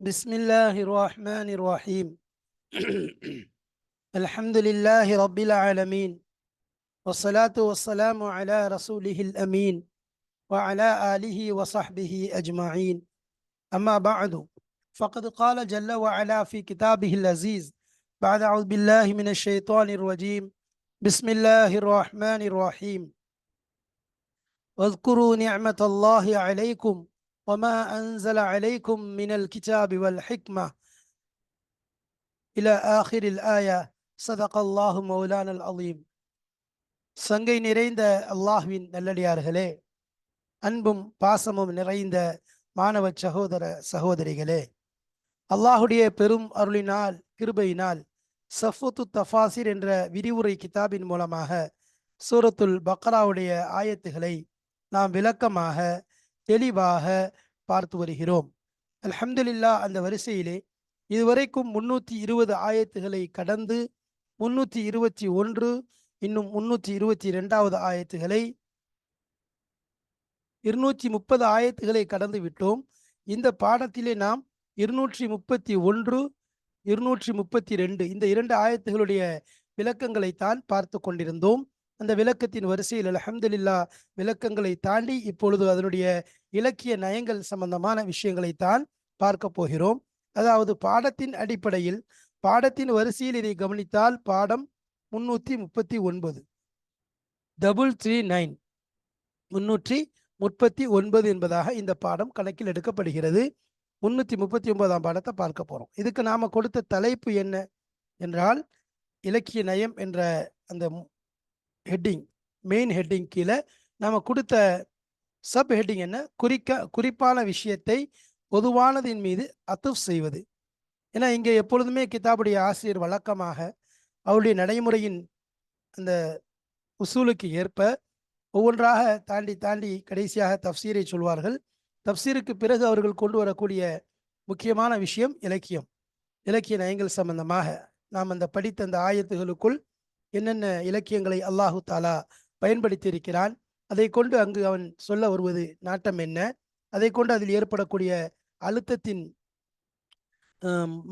بسم الله الرحمن الرحيم. الحمد لله رب العالمين والصلاة والسلام على رسوله الأمين وعلى آله وصحبه أجمعين. أما بعد فقد قال جل وعلا في كتابه العزيز بعد أعوذ بالله من الشيطان الرجيم. بسم الله الرحمن الرحيم. واذكروا نعمة الله عليكم وما أنزل عليكم من الكتاب والحكمة إلى آخر الآية صدق الله مولانا العظيم சங்கை நிறைந்த அல்லாஹ்வின் நல்லடியார்களே அன்பும் பாசமும் நிறைந்த மாணவ சகோதர சகோதரிகளே அல்லாஹுடைய பெரும் அருளினால் கிருபையினால் சஃபுத்து தஃபாசிர் என்ற விரிவுரை கிதாபின் மூலமாக சூரத்துல் பக்ராவுடைய ஆயத்துகளை நாம் விளக்கமாக தெளிவாக பார்த்து வருகிறோம். அல்ஹம்துலில்லா அந்த வரிசையிலே இதுவரைக்கும் முன்னூற்றி இருபது ஆயத்துகளை கடந்து முன்னூற்றி இருபத்தி ஒன்று இன்னும் முன்னூற்றி இருபத்தி ரெண்டாவது ஆயத்துகளை இருநூற்றி முப்பது ஆயத்துகளை கடந்து விட்டோம். இந்த பாடத்திலே நாம் இருநூற்றி முப்பத்தி ஒன்று இருநூற்றி முப்பத்தி ரெண்டு இந்த இரண்டு ஆயத்துகளுடைய விளக்கங்களைத்தான் பார்த்து கொண்டிருந்தோம். அந்த விளக்கத்தின் வரிசையில் அலமதுல்லா விளக்கங்களை தாண்டி இப்பொழுது அதனுடைய இலக்கிய நயங்கள் சம்பந்தமான விஷயங்களைத்தான் பார்க்க போகிறோம். அதாவது பாடத்தின் அடிப்படையில் பாடத்தின் வரிசையில் இதை கவனித்தால் பாடம் முன்னூற்றி முப்பத்தி ஒன்பது. டபுள் த்ரீ நைன் முன்னூற்றி முப்பத்தி ஒன்பது என்பதாக இந்த பாடம் கணக்கில் எடுக்கப்படுகிறது. முன்னூற்றி முப்பத்தி ஒன்பதாம் பாடத்தை பார்க்க போகிறோம் இதுக்கு நாம் கொடுத்த தலைப்பு என்ன என்றால் இலக்கிய நயம் என்ற அந்த ஹெட்டிங் மெயின் ஹெட்டிங் கீழே நாம் கொடுத்த சப் ஹெட்டிங் என்ன? குறிக்க குறிப்பான விஷயத்தை பொதுவானதின் மீது அத்துஃப் செய்வது. ஏன்னா இங்கே எப்பொழுதுமே கிதாபுடைய ஆசிரியர் வழக்கமாக அவருடைய நடைமுறையின் அந்த உசூலுக்கு ஏற்ப ஒவ்வொன்றாக தாண்டி தாண்டி கடைசியாக தப்சீரை சொல்வார்கள். தப்சீருக்கு பிறகு அவர்கள் கொண்டு வரக்கூடிய முக்கியமான விஷயம் இலக்கியம். இலக்கிய நயங்கள் சம்பந்தமாக நாம் அந்த படித்த அந்த ஆயத்துகளுக்குள் என்னென்ன இலக்கியங்களை அல்லாஹு தாலா பயன்படுத்தியிருக்கிறான் அதை கொண்டு அங்கு அவன் சொல்ல வருவது நாட்டம் என்ன? அதை கொண்டு அதில் ஏற்படக்கூடிய அழுத்தத்தின்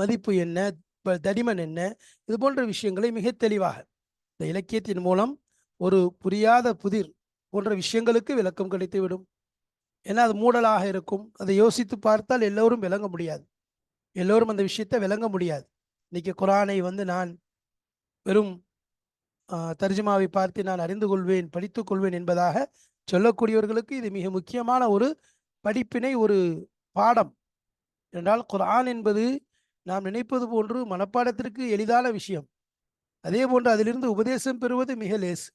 மதிப்பு என்ன? தடிமன் என்ன? இது போன்ற விஷயங்களை மிக தெளிவாக இந்த இலக்கியத்தின் மூலம் ஒரு புரியாத புதிர் போன்ற விஷயங்களுக்கு விளக்கம் கிடைத்துவிடும் ஏன்னா அது மூடலாக இருக்கும். அதை யோசித்து பார்த்தால் எல்லோரும் விளங்க முடியாது. எல்லோரும் அந்த விஷயத்தை விளங்க முடியாது. இன்னைக்கு குரானை வந்து நான் வெறும் தர்ஜுமாவை பார்த்து நான் அறிந்து கொள்வேன் படித்துக் கொள்வேன் என்பதாக சொல்லக்கூடியவர்களுக்கு இது மிக முக்கியமான ஒரு படிப்பினை ஒரு பாடம். என்றால் குரான் என்பது நாம் நினைப்பது போன்று மனப்பாடத்திற்கு எளிதான விஷயம். அதே போன்று அதிலிருந்து உபதேசம் பெறுவது மிக லேசு.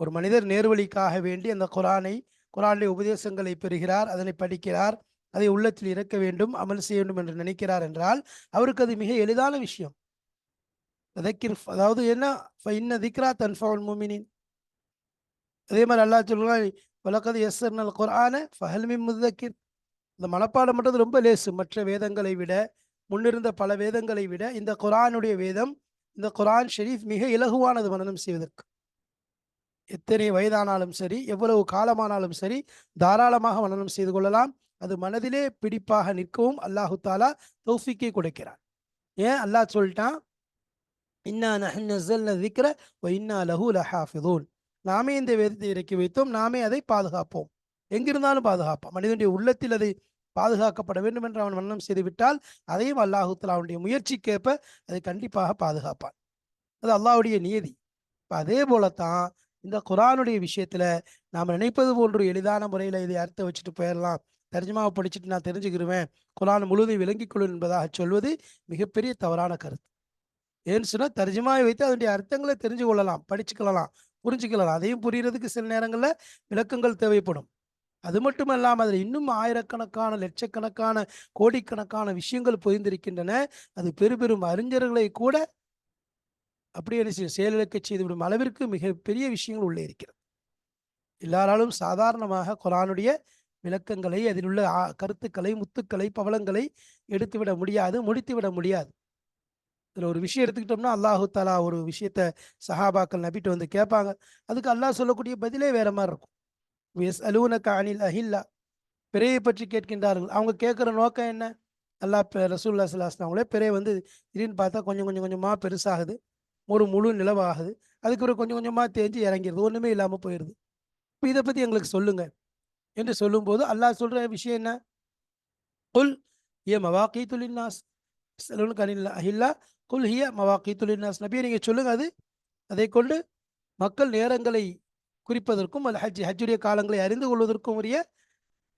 ஒரு மனிதர் நேர்வழிக்காக வேண்டி அந்த குரானை குரானுடைய உபதேசங்களை பெறுகிறார் அதனை படிக்கிறார் அதை உள்ளத்தில் இறக்க வேண்டும் அமல் செய்ய வேண்டும் என்று நினைக்கிறார் என்றால் அவருக்கு அது மிக எளிதான விஷயம். அதாவது என்ன இன்ன திக்ரா தன்ஃபவுல் முமினின் அதே மாதிரி அல்லா சொல்லுவாங்க வழக்கது எஸ்எர்னல் குரான ஃபஹல்மி முதக்கிர் இந்த மனப்பாடம் மட்டும் ரொம்ப லேசு. மற்ற வேதங்களை விட முன்னிருந்த பல வேதங்களை விட இந்த குரானுடைய வேதம் இந்த குரான் ஷெரீஃப் மிக இலகுவானது மனநம் செய்வதற்கு. எத்தனை வயதானாலும் சரி எவ்வளவு காலமானாலும் சரி தாராளமாக மனநம் செய்து கொள்ளலாம். அது மனதிலே பிடிப்பாக நிற்கவும் அல்லாஹு தாலா தௌஃபிக்கை கொடுக்கிறான். ஏன்? அல்லாஹ் சொல்லிட்டான் இன்னா நஹ்னஸல்ன திக்ர வ இன்னா லஹூ லஹாஃபிதூன். நாமே இந்த வேதத்தை இறக்கி வைத்தோம். நாமே அதை பாதுகாப்போம். எங்கிருந்தாலும் பாதுகாப்போம். மனிதனுடைய உள்ளத்தில் அது பாதுகாக்கப்பட வேண்டும் என்று அவன் மன்னம் செய்துவிட்டால் அதையும் அல்லாஹுத்தலா அவனுடைய முயற்சிக்கேற்ப அதை கண்டிப்பாக பாதுகாப்பான். அது அல்லாஹுடைய நியதி. இப்போ அதே போலத்தான் இந்த குரானுடைய விஷயத்துல நாம் நினைப்பது போன்று எளிதான முறையில் இதை அர்த்த வச்சுட்டு போயிடலாம் தர்ஜமாவை படிச்சுட்டு நான் தெரிஞ்சுக்கிருவேன். குரான் முழுதை விளங்கிக் கொள்ளும் என்பதாக சொல்வது மிகப்பெரிய தவறான கருத்து. ஏன்னு சொன்னால் தர்ஜமாவை வைத்து அதனுடைய அர்த்தங்களை தெரிஞ்சு கொள்ளலாம் படிச்சுக்கொள்ளலாம் புரிஞ்சுக்கலாம் அதையும் புரியறதுக்கு சில நேரங்களில் விளக்கங்கள் தேவைப்படும். அது மட்டும் இல்லாமல் அதில் இன்னும் ஆயிரக்கணக்கான லட்சக்கணக்கான கோடிக்கணக்கான விஷயங்கள் புரிந்திருக்கின்றன. அது பெரு பெரும் அறிஞர்களை கூட அப்படியே செயலிழக்க செய்துவிடும் அளவிற்கு மிக பெரிய விஷயங்கள் உள்ளே இருக்கிறது. எல்லாராலும் சாதாரணமாக குரானுடைய விளக்கங்களை அதில் உள்ள கருத்துக்களை முத்துக்களை பவளங்களை எடுத்துவிட முடியாது முடித்துவிட முடியாது. இதில் ஒரு விஷயம் எடுத்துக்கிட்டோம்னா அல்லாஹு தாலா ஒரு விஷயத்த சஹாபாக்கள் நபிட்டு வந்து கேட்பாங்க அதுக்கு அல்லாஹ் சொல்லக்கூடிய பதிலே வேற மாதிரி இருக்கும். எஸ் அலூனக்க அனில் அஹில்லா. பிறையை பற்றி கேட்கின்றார்கள். அவங்க கேட்குற நோக்கம் என்ன? அல்லாஹ் ரசூல்லா சல்லாஸ்லாம் அவங்களே பிறை வந்து திடீர்னு பார்த்தா கொஞ்சம் கொஞ்சம் கொஞ்சமாக பெருசாகுது. ஒரு முழு நிலவாகுது. அதுக்கப்புறம் கொஞ்சம் கொஞ்சமாக தேஞ்சு இறங்கிடுது ஒன்றுமே இல்லாமல் போயிடுது இப்போ இதை பற்றி எங்களுக்கு சொல்லுங்க. என்று சொல்லும்போது அல்லாஹ் சொல்கிற விஷயம் என்ன? புல் ஏ மவாக்கீத்துலின்னாஸ் செலவுக்கு அனில் அஹில்லா குல் ஹிய மவாக்கீத்துலின்னாஸ் நபியை நீங்கள் சொல்லுங்க. அது அதை கொண்டு மக்கள் நேரங்களை குறிப்பதற்கும் அல்ல ஹஜ் ஹஜ்ஜுடைய காலங்களை அறிந்து கொள்வதற்கும் உரிய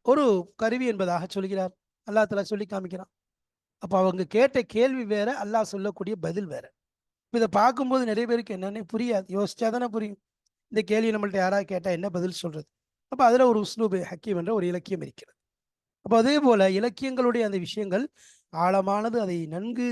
ஒரு கருவி என்பதாக சொல்கிறார். அல்லா தலா சொல்லி காமிக்கிறான். அப்போ அவங்க கேட்ட கேள்வி வேற அல்லாஹ் சொல்லக்கூடிய பதில் வேற. இப்போ இதை பார்க்கும்போது நிறைய பேருக்கு என்னென்ன புரியாது. யோசிச்சா தானே புரியும். இந்த கேள்வி நம்மள்ட்ட யாராவது கேட்டால் என்ன பதில் சொல்றது? அப்போ அதில் ஒரு உஸ்லூபு ஹக்கீம் என்ற ஒரு இலக்கியம் இருக்கிறது. அப்போ அதே போல இலக்கியங்களுடைய அந்த விஷயங்கள் ஆழமானது அதை நன்கு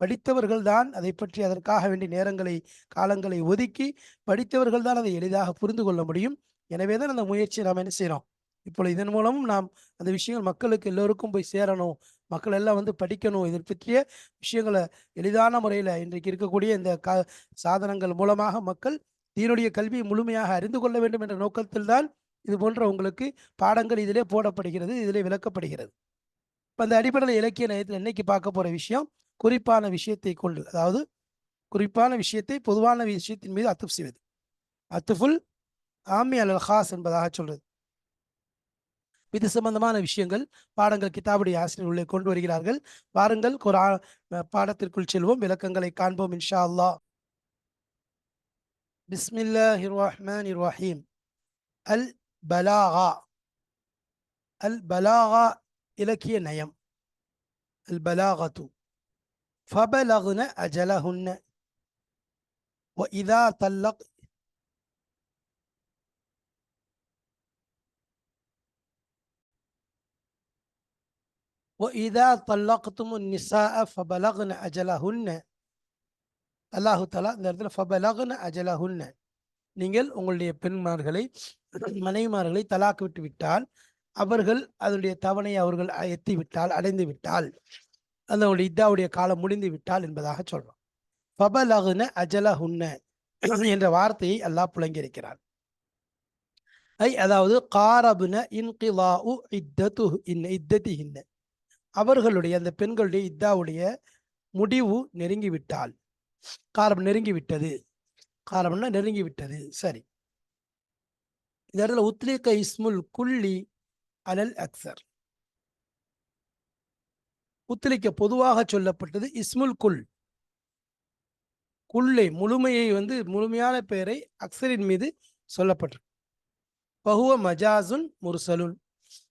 படித்தவர்கள் தான் அதை பற்றி அதற்காக வேண்டிய நேரங்களை காலங்களை ஒதுக்கி படித்தவர்கள் தான் அதை எளிதாக புரிந்து கொள்ள முடியும். எனவே தான் அந்த முயற்சியை நாம் என்ன செய்கிறோம் இப்பொழுது இதன் மூலமும் நாம் அந்த விஷயங்கள் மக்களுக்கு எல்லோருக்கும் போய் சேரணும். மக்கள் எல்லாம் வந்து படிக்கணும். இதை பற்றிய விஷயங்களை எளிதான முறையில் இன்றைக்கு இருக்கக்கூடிய இந்த கா சாதனங்கள் மூலமாக மக்கள் தீனுடைய கல்வியை முழுமையாக அறிந்து கொள்ள வேண்டும் என்ற நோக்கத்தில் தான் இது போன்ற உங்களுக்கு பாடங்கள் இதிலே போடப்படுகிறது இதிலே விளக்கப்படுகிறது. இப்போ அந்த அடிப்படையில் இலக்கிய நயத்தில் இன்னைக்கு பார்க்க போகிற விஷயம்? குறிப்பான விஷயத்தை கொண்டு அதாவது குறிப்பான விஷயத்தை பொதுவான விஷயத்தின் மீது அத்துப் செய்வது. அத்துஃபுல் ஆமி அல் ஹாஸ் என்பதாக சொல்றது. இது சம்பந்தமான விஷயங்கள். பாடங்கள் கிதாபுடைய ஆசிரியர் உள்ளே கொண்டு வருகிறார்கள். வாருங்கள் குரா பாடத்திற்குள் செல்வோம். விளக்கங்களை காண்போம் இன்ஷா அல்லா பிஸ்மில்லாஹிர் ரஹ்மானிர் ரஹீம் அல் பலாகா. அல் பலாகா இலக்கிய நயம். அல் பலாகத்து. ஃபபலகுன அஜலஹுன்ன ஒ இதா தல்லக் ஒஇதா தல்லாக்கத்தும் நிசா ஃபபலகுன அஜலஹுன்ன அல்லாஹு தலா இந்த இடத்துல ஃபபலகுன அஜலஹுன்ன நீங்கள் உங்களுடைய பெண்மார்களை மனைவிமார்களை தலாக்கு விட்டு விட்டால் அவர்கள் அதனுடைய தவணை அவர்கள் எத்தி விட்டால் அடைந்து விட்டால் அதனுடைய இத்தாவுடைய காலம் முடிந்து விட்டால் என்பதாக சொல்றோம் ஃபபலகுன அஜலஹுன்ன என்ற வார்த்தையை அல்லாஹ் புழங்கியிருக்கிறார் ஐ அதாவது காரபுன இன்கிலாஉ இத்தத்து இன்ன இத்தத்திஹின்ன அவர்களுடைய அந்த பெண்களுடைய இத்தாவுடைய முடிவு நெருங்கி விட்டால் காரம் நெருங்கி விட்டது காரம்னா நெருங்கி விட்டது சரி. இந்த இடத்துல உத்லீக இஸ்முல் குள்ளி அலல் அக்சர் உத்தலிக்க பொதுவாக சொல்லப்பட்டது இஸ்முல் குல். குல்லை முழுமையை வந்து முழுமையான பெயரை அக்சரின் மீது சொல்லப்பட்டிருக்கு பகுவ மஜாசுன் முருசலுன்.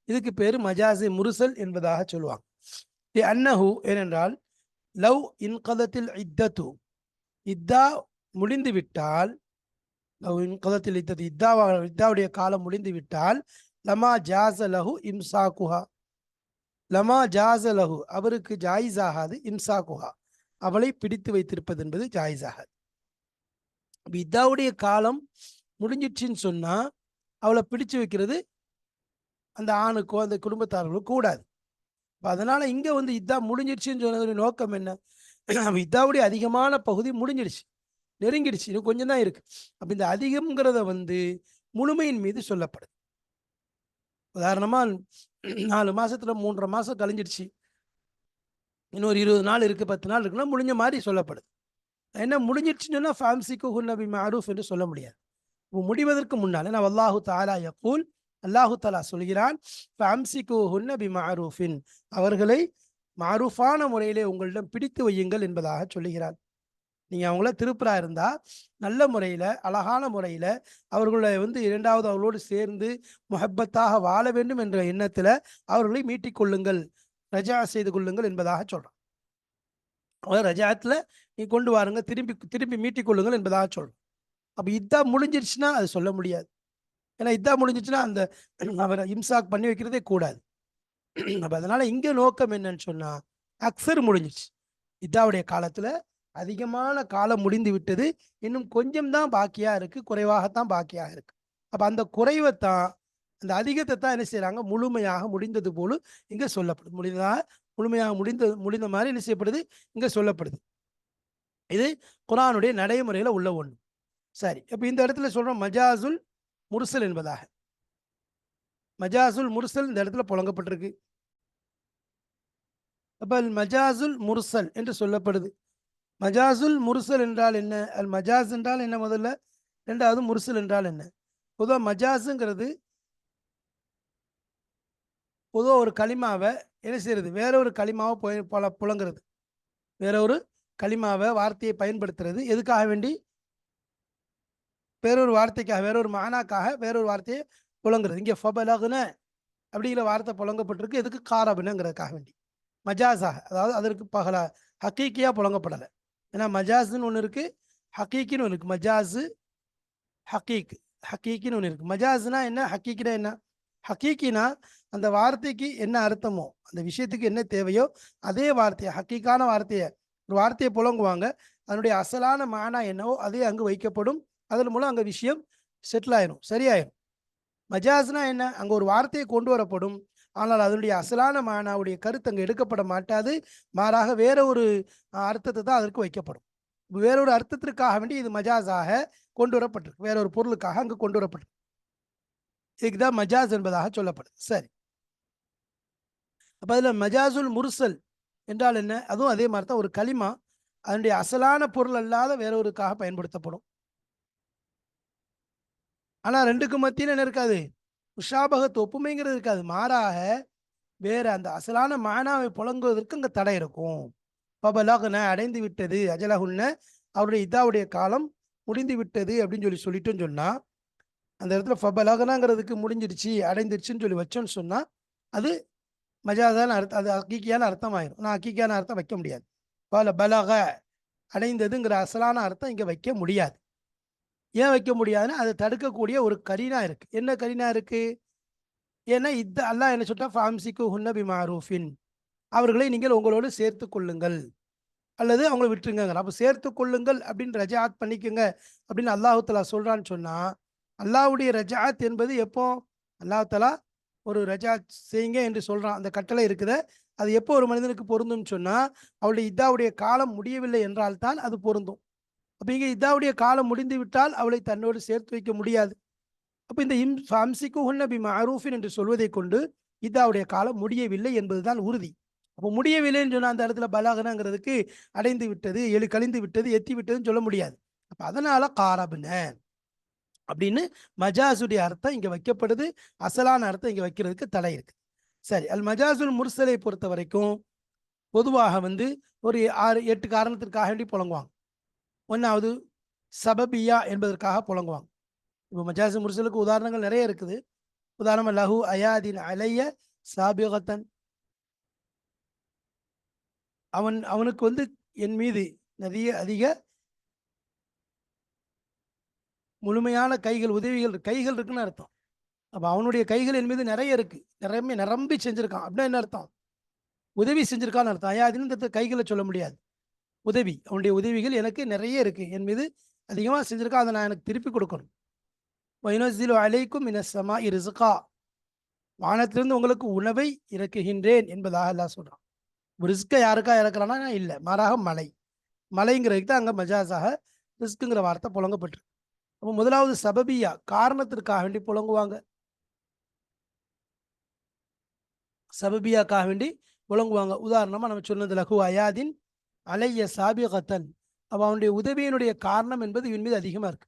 இதுக்கு பேர் மஜாசி முருசல் என்பதாக சொல்லுவாங்க. அன்னஹு ஏனென்றால் லவ் இன்கதத்தில் இத்தத்து இத்தா முடிந்து விட்டால் லவ் இன்கதத்தில் இத்தது. இத்தாவா இத்தாவுடைய காலம் முடிந்து விட்டால் லமா ஜாச லஹு இம்சாகுஹா. லமா ஜாச லஹு. அவருக்கு ஜாயிஸ் ஆகாது இம்சாகுஹா அவளை பிடித்து வைத்திருப்பது என்பது ஜாயிஸ் ஆகாது இதாவுடைய காலம் முடிஞ்சிடுச்சின்னு சொன்னா அவளை பிடிச்சு வைக்கிறது அந்த ஆணுக்கோ அந்த குடும்பத்தார்களுக்கோ கூடாது. அதனால இங்க வந்து இதா முடிஞ்சிடுச்சுன்னு சொன்னதுடைய நோக்கம் என்ன? இதாவுடைய அதிகமான பகுதி முடிஞ்சிடுச்சு. நெருங்கிடுச்சு. இன்னும் கொஞ்சம் தான் இருக்கு. அப்ப இந்த அதிகம்ங்கிறத வந்து முழுமையின் மீது சொல்லப்படுது. உதாரணமா நாலு மாதத்துல மூன்றரை மாதம் கழிஞ்சிடுச்சு. இன்னொரு இருபது நாள் இருக்குது பத்து நாள் இருக்குன்னா முடிஞ்ச மாதிரி சொல்லப்படுது. என்ன முடிஞ்சிடுச்சுன்னு சொன்னா ஃபேம்சிக்கு ஹுன்னபி மாரூஃப் என்று சொல்ல முடியாது. முடிவதற்கு முன்னால் நான் அல்லாஹு தாலா யக்கூல் அல்லாஹு தாலா சொல்கிறான் ஃபேம்சிக்கு ஹுன்னபி மாரூஃபின். அவர்களை மாரூஃபான முறையிலே உங்களிடம் பிடித்து வையுங்கள் என்பதாக சொல்லுகிறார் நீங்கள் அவங்கள திருப்புறா இருந்தால் நல்ல முறையில் அழகான முறையில் அவர்களை வந்து இரண்டாவது அவர்களோடு சேர்ந்து முஹப்பத்தாக வாழ வேண்டும் என்ற எண்ணத்தில் அவர்களை மீட்டிக்கொள்ளுங்கள் ரஜா செய்து கொள்ளுங்கள் என்பதாக சொல்கிறான் அதாவது ரஜாத்துல நீ கொண்டு வாருங்க திரும்பி திரும்பி மீட்டிக் கொள்ளுங்கள் என்பதாக சொல்கிறோம் அப்போ இதா முடிஞ்சிருச்சுன்னா அது சொல்ல முடியாது. ஏன்னா இதா முடிஞ்சிச்சுன்னா அந்த அவரை இம்சாக் பண்ணி வைக்கிறதே கூடாது. அப்போ அதனால் இங்கே நோக்கம் என்னன்னு சொன்னால் அக்சர் முடிஞ்சிச்சு இதாவுடைய காலத்தில் அதிகமான காலம் முடிந்து விட்டது. இன்னும் கொஞ்சம் தான் பாக்கியா இருக்கு. குறைவாகத்தான் பாக்கியாக இருக்கு. அப்ப அந்த குறைவை தான் அந்த அதிகத்தை தான் என்ன செய்யறாங்க முழுமையாக முடிந்தது போல இங்க சொல்லப்படுது. முடிந்ததாக முழுமையாக முடிந்த முடிந்த மாதிரி என்ன செய்யப்படுது? இங்க சொல்லப்படுது. இது குரானுடைய நடைமுறையில உள்ள ஒண்ணு. சரி. இப்போ இந்த இடத்துல சொல்றோம் மஜாசுல் முர்சல் என்பதாக. மஜாசுல் முர்சல் இந்த இடத்துல புழங்கப்பட்டிருக்கு. அப்போ மஜாசுல் முர்சல் என்று சொல்லப்படுது. மஜாசுல் முர்சல் என்றால் என்ன? அல் மஜாஸ் என்றால் என்ன முதல்ல? ரெண்டாவது முர்சல் என்றால் என்ன? பொதுவாக மஜாஸுங்கிறது பொதுவாக ஒரு களிமாவை என்ன செய்யறது? வேற ஒரு களிமாவை போய் புல புலங்கிறது. வேற ஒரு களிமாவை வார்த்தையை பயன்படுத்துறது. எதுக்காக வேண்டி? வேறொரு வார்த்தைக்காக வேறொரு மானாக்காக வேறொரு வார்த்தையை புலங்குறது. இங்கே ஃபபலகுன அப்படிங்கிற வார்த்தை புழங்கப்பட்டிருக்கு எதுக்கு? காரபுனங்கிறதுக்காக வேண்டி. மஜாஸாக அதாவது அதற்கு பகல ஹக்கீக்கியாக புழங்கப்படலை ஏன்னா மஜாஸ்னு ஒன்று இருக்கு ஹக்கீக்குன்னு ஒன்று இருக்கு. மஜாஸு ஹக்கீக் ஹக்கீக்குன்னு ஒன்று இருக்கு. மஜாஸ்னா என்ன? ஹக்கீக்கினா என்ன? ஹக்கீக்கினா அந்த வார்த்தைக்கு என்ன அர்த்தமோ அந்த விஷயத்துக்கு என்ன தேவையோ அதே வார்த்தையை ஹக்கீக்கான வார்த்தையை ஒரு வார்த்தையை புலங்குவாங்க அதனுடைய அசலான மானா என்னவோ அதே அங்கு வைக்கப்படும். அதன் மூலம் அங்கே விஷயம் செட்டில் ஆயிரும் சரியாயிரும். மஜாஸ்னா என்ன? அங்கே ஒரு வார்த்தையை கொண்டு வரப்படும். ஆனால் அதனுடைய அசலான மானாவுடைய கருத்து அங்கே எடுக்கப்பட மாட்டாது. மாறாக வேற ஒரு அர்த்தத்தை தான் அதற்கு வைக்கப்படும். வேற ஒரு அர்த்தத்திற்காக வேண்டி இது மஜாஸாக கொண்டு வரப்பட்டிருக்கு வேற ஒரு பொருளுக்காக அங்கு கொண்டு வரப்பட்டிருக்கு இதுக்கு தான் மஜாஸ் என்பதாக சொல்லப்படுது. சரி. அப்போ அதில் மஜாசுல் முர்சல் என்றால் என்ன? அதுவும் அதே மாதிரி தான் ஒரு களிமா. அதனுடைய அசலான பொருள் அல்லாத வேற ஒருக்காக பயன்படுத்தப்படும். ஆனால் ரெண்டுக்கும் மத்தியில் என்ன இருக்காது? உஷாபகத்து ஒப்புமைங்கிறது இருக்காது. மாறாக வேற அந்த அசலான மானாவை புழங்குவதற்கு அங்கே தடை இருக்கும். பபலகுன அடைந்து விட்டது அஜலகுன்ன அவருடைய இதாவுடைய காலம் முடிந்து விட்டது அப்படின்னு சொல்லி சொல்லிட்டோன்னு சொன்னால் அந்த இடத்துல ஃபபலகனாங்கிறதுக்கு முடிஞ்சிடுச்சு அடைந்துருச்சுன்னு சொல்லி வச்சோன்னு சொன்னால் அது மஜாதான அர்த்தம் அது அக்கீக்கியான அர்த்தம் ஆயிரும் நான் அக்கீக்கியான அர்த்தம் வைக்க முடியாது. பல பலக அடைந்ததுங்கிற அசலான அர்த்தம் இங்கே வைக்க முடியாது. ஏன் வைக்க முடியாதுன்னா அதை தடுக்கக்கூடிய ஒரு கரீனா இருக்கு. என்ன கரீனா இருக்கு? ஏன்னா இது அல்லாஹ் என்ன சொல்லிட்டா ஃபாம்சிக்கு ஹுன்னபி மாரூஃபின். அவர்களை நீங்கள் உங்களோடு சேர்த்து கொள்ளுங்கள். அல்லது அவங்கள விட்டுருங்க அப்போ சேர்த்து கொள்ளுங்கள் அப்படின்னு ரஜாத் பண்ணிக்கோங்க அப்படின்னு அல்லாஹு தலா சொன்னால் சொன்னா அல்லாஹ்வுடைய ரஜாத் என்பது எப்போ? அல்லாஹ் தலா ஒரு ரஜாத் செய்யுங்க என்று சொல்கிறான் அந்த கட்டளை இருக்குத. அது எப்போ ஒரு மனிதனுக்கு பொருந்தும்னு சொன்னால் அவளுடைய இதாவுடைய காலம் முடியவில்லை என்றால் தான் அது பொருந்தும். அப்போ இங்கே இதாவுடைய காலம் முடிந்து விட்டால் அவளை தன்னோடு சேர்த்து வைக்க முடியாது. அப்போ இந்த இம் ஃபம்சிக்கு ஹுன்ன பி மஅரூஃபின் என்று சொல்வதை கொண்டு இதாவுடைய காலம் முடியவில்லை என்பதுதான் உறுதி. அப்போ முடியவில்லைன்னு சொன்னால் அந்த இடத்துல பலாகனங்கிறதுக்கு அடைந்து விட்டது எழு கழிந்து விட்டது எத்தி விட்டதுன்னு சொல்ல முடியாது. அப்போ அதனால காரபின அப்படின்னு மஜாசுடைய அர்த்தம் இங்கே வைக்கப்படுது அசலான அர்த்தம் இங்கே வைக்கிறதுக்கு தடை இருக்கு. சரி அல் மஜாசுல் முர்சலை பொறுத்த வரைக்கும் பொதுவாக வந்து ஒரு ஆறு எட்டு காரணத்திற்காக வேண்டி புழங்குவாங்க ஒன்றாவது சபபியா என்பதற்காக புழங்குவாங்க. இப்போ மஜாசி முர்சலுக்கு உதாரணங்கள் நிறைய இருக்குது. உதாரணமாக லஹு அயாதின் அலைய சாபிகத்தன். அவன் அவனுக்கு வந்து என் மீது நிறைய அதிக முழுமையான கைகள் உதவிகள் கைகள் இருக்குன்னு அர்த்தம். அப்போ அவனுடைய கைகள் என் மீது நிறைய இருக்கு. நிரம்பி நிரம்பி செஞ்சுருக்கான். அப்படின்னா என்ன அர்த்தம்? உதவி செஞ்சிருக்கான்னு அர்த்தம். அயாதின்னு இந்த கைகளை சொல்ல முடியாது. உதவி. அவனுடைய உதவிகள் எனக்கு நிறைய இருக்கு. என் மீது அதிகமாக செஞ்சுருக்கா அதை நான் எனக்கு திருப்பி கொடுக்கணும். வைனசிலு அலைக்கும் இனசமா இருசுகா வானத்திலிருந்து உங்களுக்கு உணவை இறக்குகின்றேன் என்பதாக எல்லாம் சொல்கிறான் ரிஸ்கை யாருக்கா இறக்குறானா இல்லை மாறாக மலை. மலைங்கிறதுக்கு தான் அங்கே மஜாஸாக ரிஸ்க்குங்கிற வார்த்தை புழங்கப்பட்டிருக்கு. அப்போ முதலாவது சபபியா காரணத்திற்காக வேண்டி புழங்குவாங்க. சபபியாக்காக வேண்டி புழங்குவாங்க. உதாரணமாக நம்ம சொன்னது லகு அயாதின் அலைய சாபிகத்தன். அப்போ அவனுடைய உதவியினுடைய காரணம் என்பது இவன் மீது அதிகமாக இருக்கு.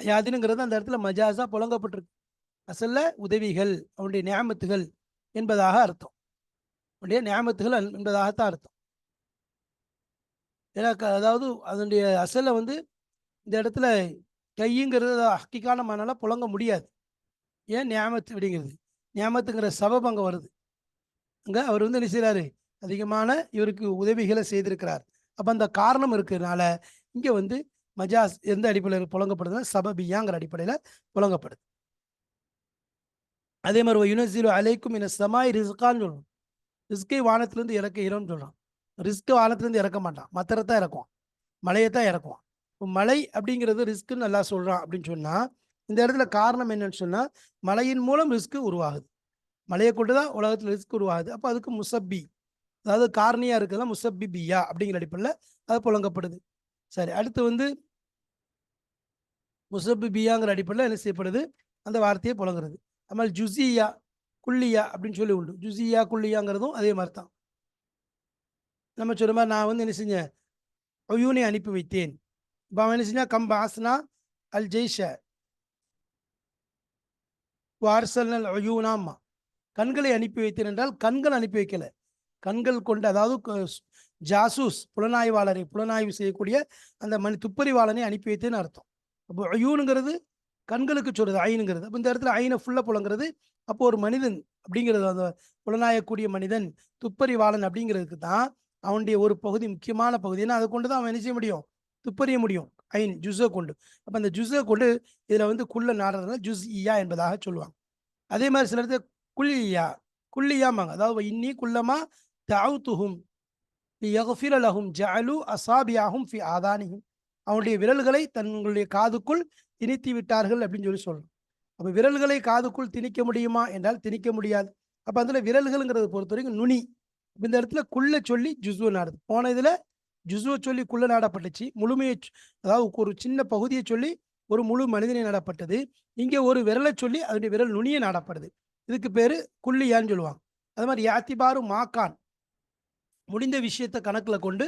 அயாதினுங்கிறது அந்த இடத்துல மஜாஸாக புழங்கப்பட்டிருக்கு. அசல்ல உதவிகள் அவனுடைய நியாமத்துகள் என்பதாக அர்த்தம். அவனுடைய நியாமத்துகள் அன்- என்பதாகத்தான் அர்த்தம். ஏன்னா க- அதாவது அதனுடைய அசலை வந்து இந்த இடத்துல கையுங்கிறது ஹக்கிக்கான மனால புழங்க முடியாது. ஏன் நியாமத்து அப்படிங்கிறது? நியாமத்துங்கிற சபம் அங்கே வருது. அங்கே அவர் வந்து என்ன செய்கிறாரு அதிகமான இவருக்கு உதவிகளை செய்திருக்கிறார். அப்போ அந்த காரணம் இருக்கிறதுனால இங்கே வந்து மஜாஸ் எந்த அடிப்படையில் புழங்கப்படுதுன்னா சபபியாங்கிற அடிப்படையில் புழங்கப்படுது. அதே மாதிரி யுனசிலு அலைக்கும் இன சமாய் ரிஸ்கான்னு சொல்றோம். ரிஸ்கை இறக்க இறம்னு சொல்கிறான் ரிஸ்க்கு வானத்திலேருந்து இறக்க மாட்டான். மத்தரை தான் இறக்குவான். மலையை தான் இறக்குவான். இப்போ மலை அப்படிங்கிறது ரிஸ்க்குன்னு நல்லா சொல்கிறான் அப்படின்னு சொன்னால் இந்த இடத்துல காரணம் என்னன்னு சொன்னால் மலையின் மூலம் ரிஸ்க்கு உருவாகுது. மலையை கொண்டு தான் உலகத்தில் ரிஸ்க் உருவாகுது. அப்போ அதுக்கு முசப்பி. அதாவது காரணியா இருக்கிறதுலாம் முசப்பிபியா அப்படிங்கிற அடிப்படையில் அது புழங்கப்படுது. சரி அடுத்து வந்து முசப்பிபியாங்கிற அடிப்படையில் என்ன செய்யப்படுது? அந்த வார்த்தையை புழங்குறது. அதுமாதிரி ஜுசியா குல்லியா அப்படின்னு சொல்லி உண்டு. ஜுசியா குல்லியாங்கிறதும் அதே மாதிரி தான் நம்ம சொன்ன மாதிரி நான் வந்து என்ன செஞ்சேன்? ஒயூனை அனுப்பி வைத்தேன். இப்போ அவன் என்ன செஞ்சா கம் பாஸ்னா அல் ஜெய்ஷ வார்சல்னல் ஒயூனாம்மா கண்களை அனுப்பி வைத்தேன் என்றால் கண்கள் அனுப்பி வைக்கல. கண்கள் கொண்டு அதாவது ஜாசூஸ் புலனாய்வாளரை புலனாய்வு செய்யக்கூடிய அந்த மணி துப்பறிவாளனை அனுப்பி வைத்தேன்னு அர்த்தம். அப்போ ஐயூனுங்கிறது கண்களுக்கு சொல்றது ஐனுங்கிறது. அப்போ இந்த இடத்துல ஐனை ஃபுல்லாக புலங்கிறது அப்போ ஒரு மனிதன் அப்படிங்கிறது அந்த புலனாயக்கூடிய மனிதன் துப்பறிவாளன் அப்படிங்கிறதுக்கு தான் அவனுடைய ஒரு பகுதி முக்கியமான பகுதி. ஏன்னா அதை கொண்டு தான் அவன் என்ன செய்ய முடியும்? துப்பறிய முடியும் ஐன் ஜுஸை கொண்டு. அப்போ அந்த ஜுஸை கொண்டு இதில் வந்து குள்ள நாடுறதுனால ஜுஸ் இயா என்பதாக சொல்லுவாங்க. அதே மாதிரி சில இடத்துல குல்லியா குல்லியாமாங்க அதாவது இன்னி குள்ளமா தவுத்துஹும் யஃபிர லஹும் ஜஅலு அசாபியாகும் ஃபி ஆதானிஹும். அவனுடைய விரல்களை தங்களுடைய காதுக்குள் திணித்து விட்டார்கள் அப்படின்னு சொல்லி சொல்லணும் அப்போ விரல்களை காதுக்குள் திணிக்க முடியுமா? என்றால் திணிக்க முடியாது. அப்போ அதில் விரல்கள்ங்கிறத பொறுத்த வரைக்கும் நுனி இந்த இடத்துல குள்ள சொல்லி ஜுசுவ நாடுது. போன இதில் ஜுசுவை சொல்லி குள்ள நாடப்பட்டுச்சு. முழுமையை அதாவது ஒரு சின்ன பகுதியை சொல்லி ஒரு முழு மனிதனை நாடப்பட்டது. இங்கே ஒரு விரலை சொல்லி அதனுடைய விரல் நுனியை நாடப்படுது. இதுக்கு பேர் குள்ளியான்னு சொல்லுவாங்க. அது மாதிரி யாத்திபாரு மாக்கான் முடிந்த விஷயத்தை கணக்கில் கொண்டு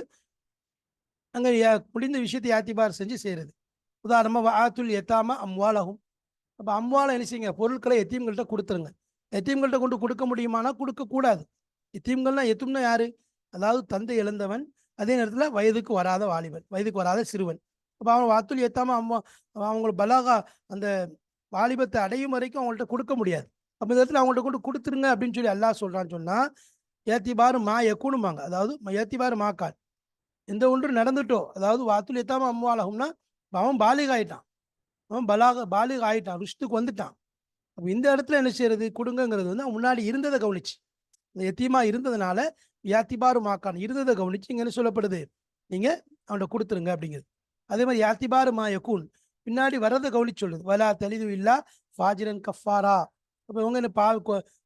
அங்கே முடிந்த விஷயத்தை யாத்திபார் செஞ்சு செய்கிறது உதாரணமாக ஆத்துல் எத்தாம அம்வாலகும் அப்போ அம்வாலை என்ன செய்யுங்க? பொருட்களை எத்தீம்கள்ட்ட கொடுத்துருங்க. எத்தீம்கள்ட்ட கொண்டு கொடுக்க முடியுமானா கொடுக்கக்கூடாது எத்தீம்கள்னா எத்தும்னா யார்? அதாவது தந்தை இழந்தவன் அதே நேரத்தில் வயதுக்கு வராத வாலிபன் வயதுக்கு வராத சிறுவன். அப்போ அவன் வாத்துல் ஏற்றாமல் அம்மா அவங்கள பலாகா அந்த வாலிபத்தை அடையும் வரைக்கும் அவங்கள்ட்ட கொடுக்க முடியாது. அப்போ இந்த இடத்துல அவங்கள்ட்ட கொண்டு கொடுத்துருங்க அப்படின்னு சொல்லி அல்லாஹ் சொல்கிறான்னு சொன்னால் ஏத்திபாரு மா எக்குணுமாங்க அதாவது ம- ஏத்திபாரு மாக்கால். எந்த ஒன்று நடந்துட்டோ அதாவது வாத்துல் எத்தாம அம்மாலகும்னா அவன் பாலிக ஆயிட்டான் அவன் பலாக பாலிக ஆயிட்டான் ருஷ்துக்கு வந்துட்டான். அப்போ இந்த இடத்துல என்ன செய்யறது? கொடுங்கங்கிறது வந்து முன்னாடி இருந்ததை கவனிச்சு. இந்த எத்தியமா இருந்ததுனால யாத்திபாரு மாக்கான் இருந்ததை கவனிச்சு இங்கே என்ன சொல்லப்படுது? நீங்க அவன்கிட்ட கொடுத்துருங்க அப்படிங்கிறது அதே மாதிரி யாத்திபாரு மா யக்கூன் பின்னாடி வரதை கவனிச்சு சொல்லுது. வலா தெளிவு இல்லா ஃபாஜிரன் கஃபாரா. அப்போ இவங்க பா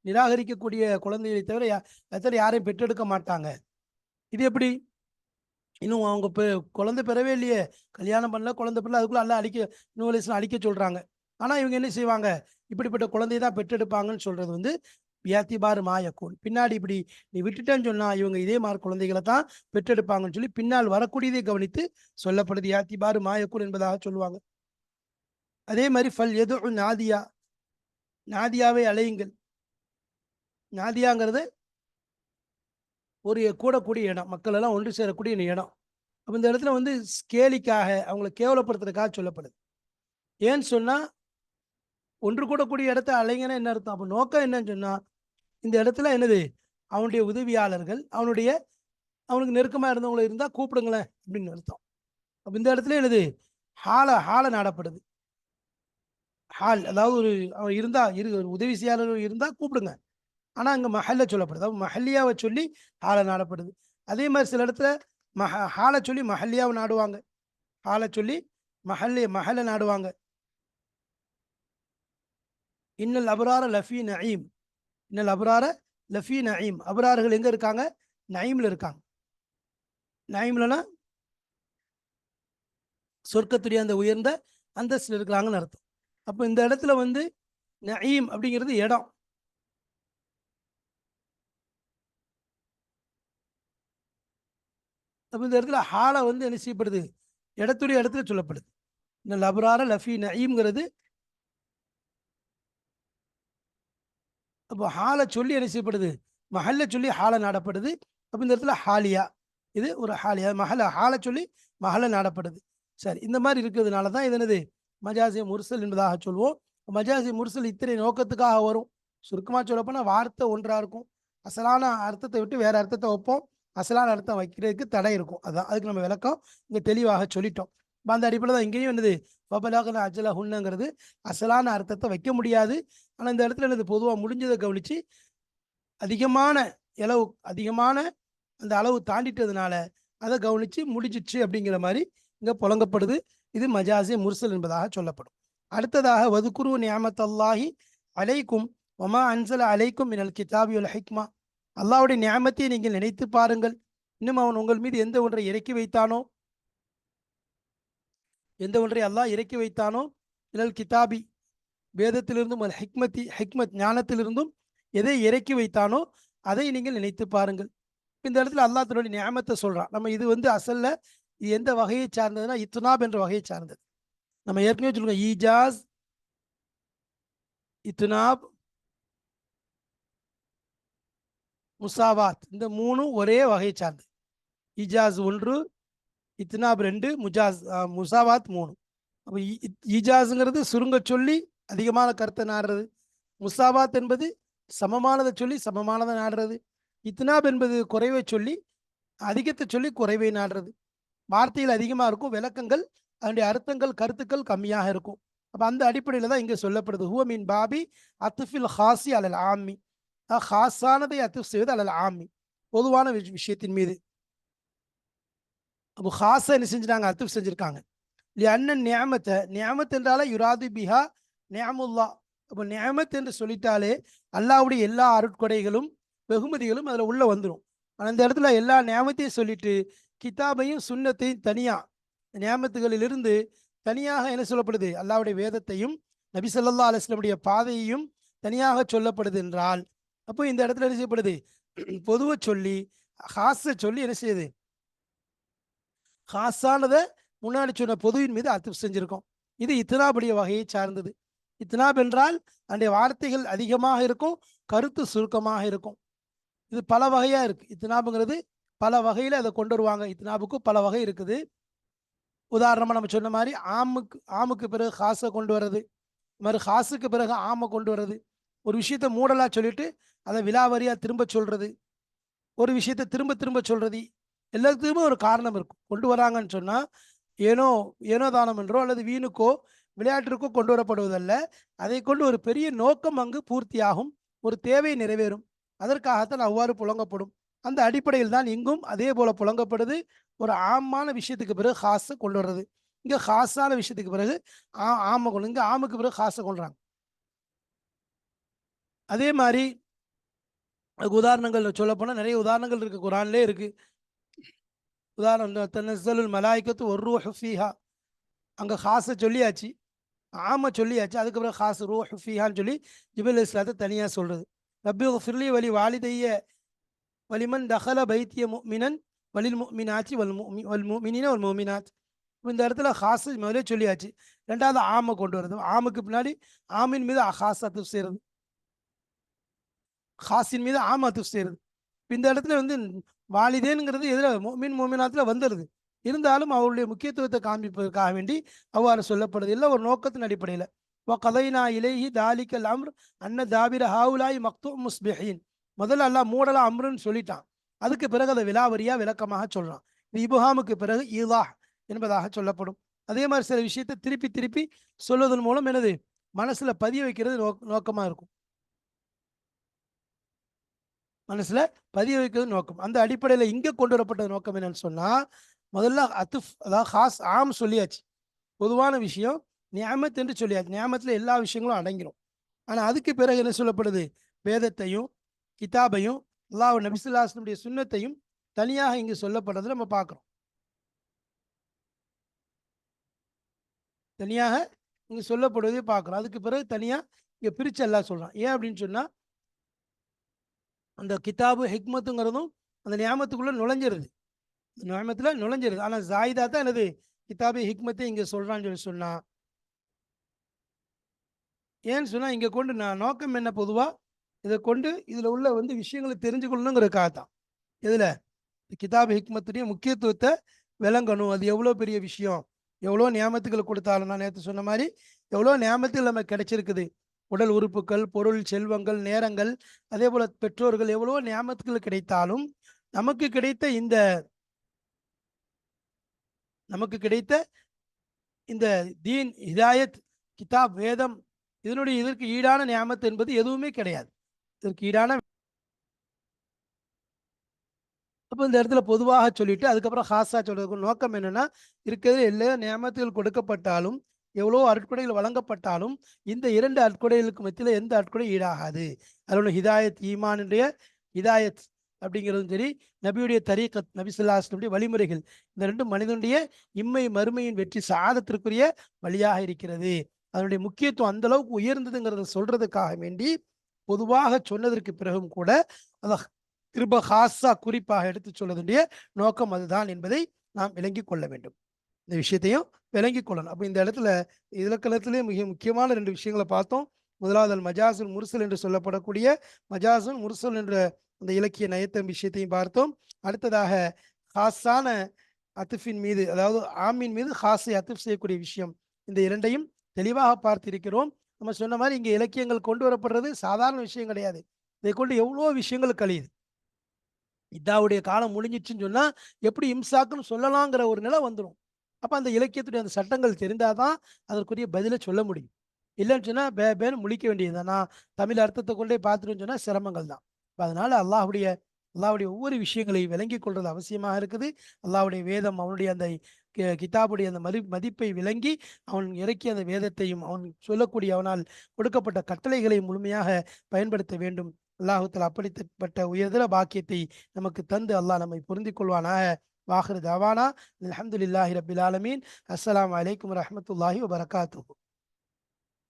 நிராகரிக்கக்கூடிய குழந்தைகளை தவிர எத்தனை யாரையும் பெற்றெடுக்க மாட்டாங்க. இது எப்படி? இன்னும் அவங்க பெ குழந்தை பெறவே இல்லையே. கல்யாணம் பண்ணல குழந்தை பெறல அதுக்குள்ளே எல்லாம் அழிக்க இன்னும் வயசுல அழிக்க சொல்கிறாங்க ஆனால் இவங்க என்ன செய்வாங்க? இப்படிப்பட்ட குழந்தைய தான் பெற்றெடுப்பாங்கன்னு சொல்கிறது வந்து வியாத்திபார் மாயக்கூன் பின்னாடி இப்படி நீ விட்டுட்டேன்னு சொன்னால் இவங்க இதே மாதிரி குழந்தைகளை தான் பெற்றெடுப்பாங்கன்னு சொல்லி பின்னால் வரக்கூடியதை கவனித்து சொல்லப்படுது. யாத்திபார் மாயக்கூன் என்பதாக சொல்லுவாங்க. அதே மாதிரி ஃபல் எது நாதியா நாதியாவை அலையுங்கள் நாதியாங்கிறது ஒரு கூடக்கூடிய இடம். மக்கள் எல்லாம் ஒன்று சேரக்கூடிய இடம். அப்போ இந்த இடத்துல வந்து கேலிக்காக அவங்கள கேவலப்படுத்துறதுக்காக சொல்லப்படுது. ஏன்னு சொன்னால் ஒன்று கூடக்கூடிய இடத்த அலைங்கன்னா என்ன அர்த்தம்? அப்போ நோக்கம் என்னன்னு சொன்னால் இந்த இடத்துல என்னது? அவனுடைய உதவியாளர்கள் அவனுடைய அவனுக்கு நெருக்கமாக இருந்தவங்களை இருந்தால் கூப்பிடுங்களேன் அப்படின்னு அர்த்தம். அப்போ இந்த இடத்துல என்னது? ஹால ஹால நாடப்படுது. ஹால் அதாவது ஒரு அவன் இருந்தா இரு ஒரு உதவி செய்யாளர் இருந்தால் கூப்பிடுங்க. ஆனால் அங்கே மஹல்ல சொல்லப்படுது. அவன் மஹல்லியாவை சொல்லி ஹாலை நாடப்படுது. அதே மாதிரி சில இடத்துல மஹ ஹாலை சொல்லி மஹல்லியாவை நாடுவாங்க. ஹாலை சொல்லி மஹல்லி மஹல்ல நாடுவாங்க. இன்னல் அபரார லஃபி நயீம். இன்னல் அபரார லஃபி நயீம். அபரார்கள் எங்கே இருக்காங்க? நயீமில் இருக்காங்க. நயீம்லனா சொர்க்கத்துடைய அந்த உயர்ந்த அந்தஸ்தில் இருக்கிறாங்கன்னு அர்த்தம். அப்போ இந்த இடத்துல வந்து நயீம் அப்படிங்கிறது இடம். அப்போ இந்த இடத்துல ஹாலை வந்து என்ன செய்யப்படுது? இடத்துடைய இடத்துல சொல்லப்படுது. இந்த லபரார லஃபி நயீம்ங்கிறது அப்போ ஹாலை சொல்லி என்ன செய்யப்படுது? மஹல்ல சொல்லி ஹாலை நாடப்படுது. அப்போ இந்த இடத்துல ஹாலியா. இது ஒரு ஹாலியா. மஹல ஹாலை சொல்லி மஹல்ல நாடப்படுது. சரி இந்த மாதிரி இருக்கிறதுனால தான் இது என்னது? மஜாசி முர்சல் என்பதாக சொல்வோம். மஜாசி முர்சல் இத்தனை நோக்கத்துக்காக வரும். சுருக்கமாக சொல்லப்போனால் வார்த்தை ஒன்றாக இருக்கும். அசலான அர்த்தத்தை விட்டு வேற அர்த்தத்தை வைப்போம். அசலான அர்த்தம் வைக்கிறதுக்கு தடை இருக்கும். அதான் அதுக்கு நம்ம விளக்கம் இங்கே தெளிவாக சொல்லிட்டோம். அந்த அடிப்படையில் தான் இங்கேயும் என்னது? பபலாகன அஜல ஹுன்னங்கிறது அசலான அர்த்தத்தை வைக்க முடியாது. ஆனால் இந்த இடத்துல என்னது? பொதுவாக முடிஞ்சதை கவனித்து அதிகமான இளவு அதிகமான அந்த அளவு தாண்டிட்டதுனால அதை கவனித்து முடிஞ்சிச்சு அப்படிங்கிற மாதிரி இங்கே புழங்கப்படுது இது மஜாசி முர்சல் என்பதாக சொல்லப்படும். அடுத்ததாக வதுக்குரு நியாமத்தல்லாஹி அலைக்கும் ஒமா அன்சல அலைக்கும் மினல் கிதாபியுல் ஹிக்மா. அல்லாவுடைய நியாமத்தை நீங்கள் நினைத்து பாருங்கள். இன்னும் அவன் உங்கள் மீது எந்த ஒன்றை இறக்கி வைத்தானோ எந்த ஒன்றை அல்லாஹ் இறக்கி வைத்தானோ மினல் கிதாபி வேதத்திலிருந்தும் அல் ஹிக்மத்தி ஹிக்மத் ஞானத்திலிருந்தும் எதை இறக்கி வைத்தானோ அதை நீங்கள் நினைத்து பாருங்கள். இந்த இடத்துல அல்லாஹ் தன்னுடைய நியாமத்தை சொல்றான். நம்ம இது வந்து அசல்ல இது எந்த வகையை சார்ந்ததுன்னா இத்துனாப் என்ற வகையை சார்ந்தது. நம்ம ஏற்கனவே சொல்லுங்க ஈஜாஸ் இத்துனாப் முசாவாத். இந்த மூணும் ஒரே வகையை சார்ந்தது. ஈஜாஸ் ஒன்று இத்னாப் ரெண்டு முஜாஸ் முசாவாத் மூணு. அப்போ ஈஜாஸுங்கிறது சுருங்க சொல்லி அதிகமான கருத்தை நாடுறது. முசாவாத் என்பது சமமானதை சொல்லி சமமானதை நாடுறது. இத்னாப் என்பது குறைவை சொல்லி அதிகத்தை சொல்லி குறைவை நாடுறது. வார்த்தைகள் அதிகமாக இருக்கும் விளக்கங்கள் அதனுடைய அர்த்தங்கள் கருத்துக்கள் கம்மியாக இருக்கும். அப்போ அந்த அடிப்படையில் தான் இங்கே சொல்லப்படுது. ஹுவ மீன் பாபி அத்துஃபில் ஹாசி அலல் ஆமி. ஹாஸானதை அத்துஃப் செய்வது அலல் ஆமி. பொதுவான விஷயத்தின் மீது. அப்போ ஹாஸை என்ன செஞ்சுட்டாங்க? அத்துஃப் செஞ்சுருக்காங்க. இல்லையா அண்ணன் நியாமத்தை நியாமத் என்றால யுராது பிஹா நியாமுல்லா அப்போ நியாமத் என்று சொல்லிட்டாலே அல்லாவுடைய எல்லா அருட்கொடைகளும் வெகுமதிகளும் அதில் உள்ள வந்துடும். ஆனால் இந்த இடத்துல எல்லா நியாமத்தையும் சொல்லிட்டு கிதாபையும் சுண்ணத்தையும் தனியா நியமத்துகளிலிருந்து தனியாக என்ன சொல்லப்படுது? அல்லாவுடைய வேதத்தையும் நபி ஸல்லல்லாஹு அலைஹி பாதையையும் தனியாக சொல்லப்படுது என்றால் அப்போ இந்த இடத்துல என்ன செய்யப்படுது? பொதுவை சொல்லி ஹாச சொல்லி என்ன செய்யுது? ஹாஸானதை முன்னாடி சொன்ன பொதுவின் மீது அர்த்தம் செஞ்சிருக்கோம். இது இத்னாபுடைய வகையை சார்ந்தது. இத்னாப் என்றால் அந்த வார்த்தைகள் அதிகமாக இருக்கும் கருத்து சுருக்கமாக இருக்கும். இது பல வகையாக இருக்கு. இத்னாபுங்கிறது பல வகையில் அதை கொண்டு வருவாங்க. இத்னாபுக்கும் பல வகை இருக்குது. உதாரணமாக நம்ம சொன்ன மாதிரி ஆமுக்கு ஆமுக்கு பிறகு ஹாஸை கொண்டு வர்றது. மாதிரி ஹாஸுக்கு பிறகு ஆமை கொண்டு வர்றது. ஒரு விஷயத்த மூடலாக சொல்லிட்டு அதை விலாவரியாக திரும்ப சொல்கிறது ஒரு விஷயத்த திரும்ப திரும்ப சொல்கிறது எல்லாத்துக்குமே ஒரு காரணம் இருக்கும். கொண்டு வராங்கன்னு சொன்னால் ஏனோ ஏனோ தானம் என்றோ அல்லது வீணுக்கோ விளையாட்டிற்கோ கொண்டு வரப்படுவதல்ல. அதை கொண்டு ஒரு பெரிய நோக்கம் அங்கு பூர்த்தியாகும். ஒரு தேவை நிறைவேறும். அதற்காகத்தான் அவ்வாறு புழங்கப்படும். அந்த அடிப்படையில் தான் இங்கும் அதே போல புழங்கப்படுது. ஒரு ஆமான விஷயத்துக்கு பிறகு ஹாஸை கொண்டு வர்றது இங்கே ஹாஸான விஷயத்துக்கு பிறகு ஆ ஆமை கொண்டு இங்கே ஆமுக்கு பிறகு ஹாஸை கொள்றாங்க. அதே மாதிரி அதுக்கு உதாரணங்கள் சொல்லப்போனால் நிறைய உதாரணங்கள் இருக்குது குரான்லே இருக்குது உதாரணம் தனசலுல் மலாய்க்கத்து ஒரு ரூ ஃபீஹா. அங்கே ஹாஸை சொல்லியாச்சு. ஆமை சொல்லியாச்சு. அதுக்கப்புறம் ஹாஸ் ரூ ஹஃபீஹான்னு சொல்லி ஜிபல் இஸ்லாத்தை தனியாக சொல்கிறது ரப்பி ஃபிர்லி வலி வாலிதைய வலிமன் தஹல பைத்திய முமினன் வலில் முமினாச்சி வல் முமி வல் முமினின வல் முமினாத் இந்த இடத்துல ஹாஸ் முதலே சொல்லியாச்சு. ரெண்டாவது ஆமை கொண்டு வருது ஆமுக்கு பின்னாடி ஆமின் மீது ஹாஸ் அத்துஃப் செய்கிறது ஹாஸின் மீது ஆம் அத்துஃப் இந்த இடத்துல வந்து வாலிதேனுங்கிறது எதில் மீன் மோமினாத்தில் வந்துடுது இருந்தாலும் அவருடைய முக்கியத்துவத்தை காண்பிப்பதற்காக வேண்டி அவ்வாறு சொல்லப்படுது. இல்லை ஒரு நோக்கத்தின் அடிப்படையில். கதைனா இலேஹி தாலிக்கல் அம்ர் அன்ன தாபிர ஹாவுலாய் மக்தூ முஸ்பிஹீன். முதல்ல அல்லாஹ் மூடலா அம்ருன்னு சொல்லிட்டான். அதுக்கு பிறகு அதை விலாவரியா விளக்கமாக சொல்றான். இது இபுஹாமுக்கு பிறகு ஈலாஹ் என்பதாக சொல்லப்படும். அதே மாதிரி சில விஷயத்தை திருப்பி திருப்பி சொல்வதன் மூலம் எனது மனசுல பதிய வைக்கிறது நோக் நோக்கமா இருக்கும். மனசுல பதிய வைக்கிறது நோக்கம். அந்த அடிப்படையில இங்க கொண்டு வரப்பட்ட நோக்கம் என்னன்னு சொன்னா முதல்ல அத்துஃப் அதாவது ஹாஸ் ஆம் சொல்லியாச்சு. பொதுவான விஷயம் நியாமத் என்று சொல்லியாச்சு. நியாமத்துல எல்லா விஷயங்களும் அடங்கிரும். ஆனா அதுக்கு பிறகு என்ன சொல்லப்படுது? வேதத்தையும் கிதாபையும் அல்லாஹ் நபிசுல்லாஸ்னுடைய சுண்ணத்தையும் தனியாக இங்கு சொல்லப்படுறதை நம்ம பார்க்குறோம். தனியாக இங்கே சொல்லப்படுவதே பார்க்குறோம். அதுக்கு பிறகு தனியாக இங்கே பிரித்து எல்லாம் சொல்கிறான் ஏன் அப்படின்னு சொன்னால் அந்த கிதாபு ஹிக்மத்துங்கிறதும் அந்த நியாமத்துக்குள்ளே நுழைஞ்சிருது. நியாமத்தில் நுழைஞ்சிருது. ஆனால் ஜாயிதா தான் எனது கிதாபு ஹிக்மத்தை இங்கே சொல்கிறான்னு சொல்லி சொன்னால் ஏன்னு சொன்னால் இங்கே கொண்டு நான் நோக்கம் என்ன பொதுவாக இதை கொண்டு இதில் உள்ள வந்து விஷயங்களை தெரிஞ்சுக்கொள்ளணுங்கிறதுக்காக தான். இதில் கிதாப் ஹிக்மத்துடைய முக்கியத்துவத்தை விளங்கணும். அது எவ்வளோ பெரிய விஷயம்? எவ்வளோ நியாமத்துகள் கொடுத்தாலும் நான் நேற்று சொன்ன மாதிரி எவ்வளோ நியமத்துகள் நமக்கு கிடைச்சிருக்குது. உடல் உறுப்புகள் பொருள் செல்வங்கள் நேரங்கள் அதே போல் பெற்றோர்கள் எவ்வளோ நியமத்துக்கள் கிடைத்தாலும் நமக்கு கிடைத்த இந்த நமக்கு கிடைத்த இந்த தீன் ஹிதாயத் கிதாப் வேதம் இதனுடைய இதற்கு ஈடான நியமத்து என்பது எதுவுமே கிடையாது. இதற்கு ஈடான அப்போ இந்த இடத்துல பொதுவாக சொல்லிட்டு அதுக்கப்புறம் ஹாஸா சொல்றதுக்கு நோக்கம் என்னன்னா இருக்கிறது எல்லா நியமத்துகள் கொடுக்கப்பட்டாலும் எவ்வளோ அற்கொடைகள் வழங்கப்பட்டாலும் இந்த இரண்டு அற்கொடைகளுக்கு மத்தியில் எந்த அற்கொடை ஈடாகாது. அதோட ஹிதாயத் ஈமானுடைய ஹிதாயத் அப்படிங்கிறதும் சரி நபியுடைய தரீக்கத் நபிசுல்லாஸ்லமுடைய வழிமுறைகள் இந்த ரெண்டும் மனிதனுடைய இம்மை மறுமையின் வெற்றி சாதத்திற்குரிய வழியாக இருக்கிறது. அதனுடைய முக்கியத்துவம் அந்த அளவுக்கு உயர்ந்ததுங்கிறத சொல்றதுக்காக வேண்டி பொதுவாக சொன்னதற்கு பிறகும் கூட அந்த திரும்ப ஹாஸா குறிப்பாக எடுத்து சொல்வதனுடைய நோக்கம் அதுதான் என்பதை நாம் விளங்கிக் கொள்ள வேண்டும். இந்த விஷயத்தையும் விளங்கிக் கொள்ளணும். அப்போ இந்த இடத்துல இலக்கணத்திலே மிக முக்கியமான ரெண்டு விஷயங்களை பார்த்தோம். முதலாவது மஜாசுன் மஜாசுல் முர்சல் என்று சொல்லப்படக்கூடிய மஜாசுல் முர்சல் என்ற அந்த இலக்கிய நயத்தம் விஷயத்தையும் பார்த்தோம். அடுத்ததாக ஹாஸான அத்துஃபின் மீது அதாவது ஆமீன் மீது ஹாஸை அத்துஃப் செய்யக்கூடிய விஷயம் இந்த இரண்டையும் தெளிவாக பார்த்திருக்கிறோம். நம்ம சொன்ன மாதிரி இங்கே இலக்கியங்கள் கொண்டு வரப்படுறது சாதாரண விஷயம் கிடையாது. இதை கொண்டு எவ்வளோ விஷயங்கள் கழியுது. இதாவுடைய காலம் முடிஞ்சிச்சுன்னு சொன்னால் எப்படி இம்சாக்குன்னு சொல்லலாங்கிற ஒரு நிலை வந்துடும் அப்போ அந்த இலக்கியத்துடைய அந்த சட்டங்கள் தெரிந்தால் தான் அதற்குரிய பதிலை சொல்ல முடியும். இல்லைன்னு சொன்னால் பே பேன்னு முழிக்க வேண்டியது நான் தமிழ் அர்த்தத்தை கொண்டே பார்த்துட்டுன்னு சொன்னால் சிரமங்கள் தான். இப்போ அதனால் அல்லாஹுடைய அல்லாவுடைய ஒவ்வொரு விஷயங்களையும் விளங்கி கொள்வது அவசியமாக இருக்குது. அல்லாவுடைய வேதம் அவனுடைய அந்த கிதாபுடைய அந்த மதி மதிப்பை விளங்கி அவன் இறக்கிய அந்த வேதத்தையும் அவன் சொல்லக்கூடிய அவனால் கொடுக்கப்பட்ட கட்டளைகளை முழுமையாக பயன்படுத்த வேண்டும். அல்லாஹுத்தல் அப்படிப்பட்ட உயர்தர பாக்கியத்தை நமக்கு தந்து அல்லாஹ் நம்மை பொருந்தி கொள்வானாக வாஹர் தவானா. அலமதுல்லாஹி ரபில் ஆலமீன். அஸ்லாம் வலைக்கம் வரமத்துல்லாஹி வபரகாத்து